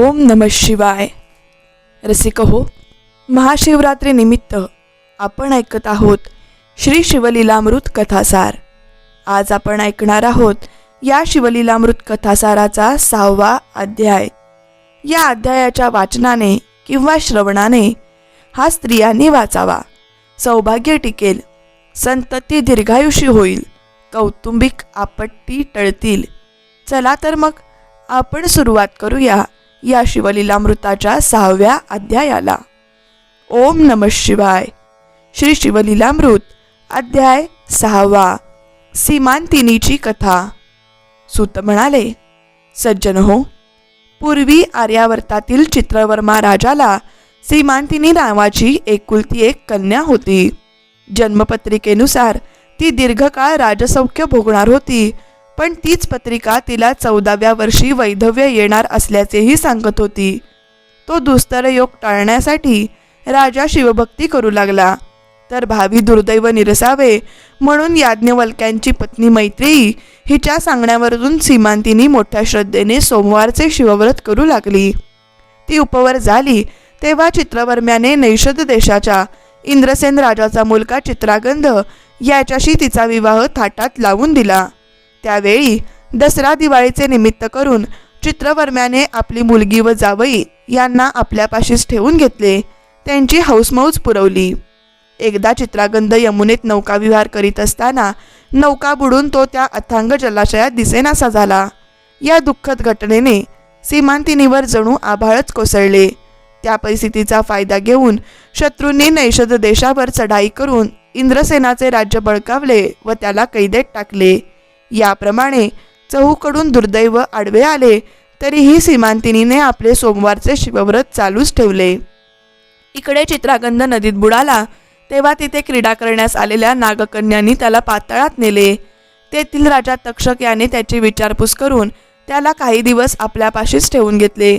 ओम नम शिवाय. रसिक हो महाशिवरात्रीनिमित्त आपण ऐकत आहोत श्री शिवलीलामृत कथासार. आज आपण ऐकणार आहोत या शिवलीलामृत कथासाराचा सहावा अध्याय. या अध्यायाच्या वाचनाने किंवा श्रवणाने हा स्त्रियांनी वाचावा. सौभाग्य टिकेल. संतती दीर्घायुषी होईल. कौटुंबिक आपत्ती टळतील. चला तर मग आपण सुरुवात करूया. या शिवलीलामृताच्या सहाव्या अध्यायाला. ओम नम शिवाय. श्री शिवलीलामृत अध्याय सहावा. सीमांतिनीची कथा. सूत म्हणाले सज्जन हो पूर्वी आर्यावर्तातील चित्रवर्मा राजाला सीमांतिनी नावाची एकुलती एक कन्या होती. जन्मपत्रिकेनुसार ती दीर्घकाळ राजसौख्य भोगणार होती. पण तीच पत्रिका तिला चौदाव्या वर्षी वैधव्य येणार असल्याचेही सांगत होती. तो दुस्तरयोग टाळण्यासाठी राजा शिवभक्ती करू लागला. तर भावी दुर्दैव निरसावे म्हणून याज्ञवल्क्यांची पत्नी मैत्रेयी हिच्या सांगण्यावरून सीमांतीनी मोठ्या श्रद्धेने सोमवारचे शिवव्रत करू लागली. ती उपवर झाली तेव्हा चित्रवर्म्याने नैषद देशाच्या इंद्रसेन राजाचा मुलगा चित्रागंध याच्याशी तिचा विवाह थाटात लावून दिला. त्यावेळी दसरा दिवाळीचे निमित्त करून चित्रवर्म्याने आपली मुलगी व जावई यांना आपल्यापाशीच ठेवून घेतले. त्यांची हौसमौज पुरवली. एकदा चित्रागंध यमुनेत नौकाविहार करीत असताना नौका बुडून तो त्या अथांग जलाशयात दिसेनासा झाला. या दुःखद घटनेने सीमांतिनीवर जणू आभाळच कोसळले. त्या परिस्थितीचा फायदा घेऊन शत्रूंनी नैषद देशावर चढाई करून इंद्रसेनाचे राज्य बळकावले व त्याला कैदेत टाकले. याप्रमाणे चहूकडून दुर्दैव आडवे आले तरीही सीमांतिनीने आपले सोमवारचे शिवव्रत चालूच ठेवले. इकडे चित्रागंध नदीत बुडाला तेव्हा तिथे क्रीडा करण्यास आलेल्या नागकन्यांनी त्याला पातळात नेले. तेथील राजा तक्षक याने त्याची विचारपूस करून त्याला काही दिवस आपल्यापाशीच ठेवून घेतले.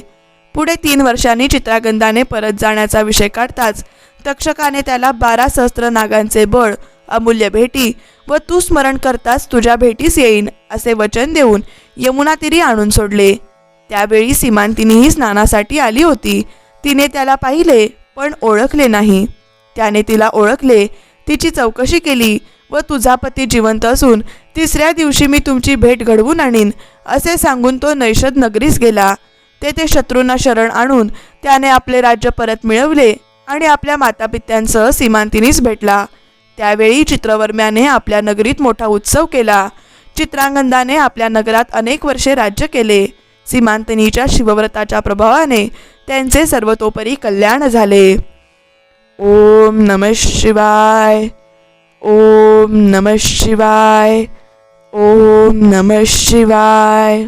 पुढे तीन वर्षांनी चित्रागंधाने परत जाण्याचा विषय काढताच तक्षकाने त्याला बारा सहस्त्र नागांचे बळ अमूल्य भेटी व तू स्मरण करताच तुझ्या भेटीस येईन असे वचन देऊन यमुना तिरी आणून सोडले. त्यावेळी सीमांतिनीही स्नानासाठी आली होती. तिने त्याला पाहिले पण ओळखले नाही. त्याने तिला ओळखले तिची चौकशी केली व तुझा पती जिवंत असून तिसऱ्या दिवशी मी तुमची भेट घडवून आणीन असे सांगून तो नैषद नगरीस गेला. तेथे शत्रूंना शरण आणून त्याने आपले राज्य परत मिळवले आणि आपल्या मातापित्यांसह सीमांतिनीस भेटला. त्यावेळी चित्रवर्म्याने आपल्या नगरीत मोठा उत्सव केला. चित्रांगदाने आपल्या नगरात अनेक वर्षे राज्य केले. सीमांतनीच्या शिवव्रताच्या प्रभावाने त्यांचे सर्वतोपरी कल्याण झाले. ओम नम शिवाय. ओम नम शिवाय. ओम नम शिवाय.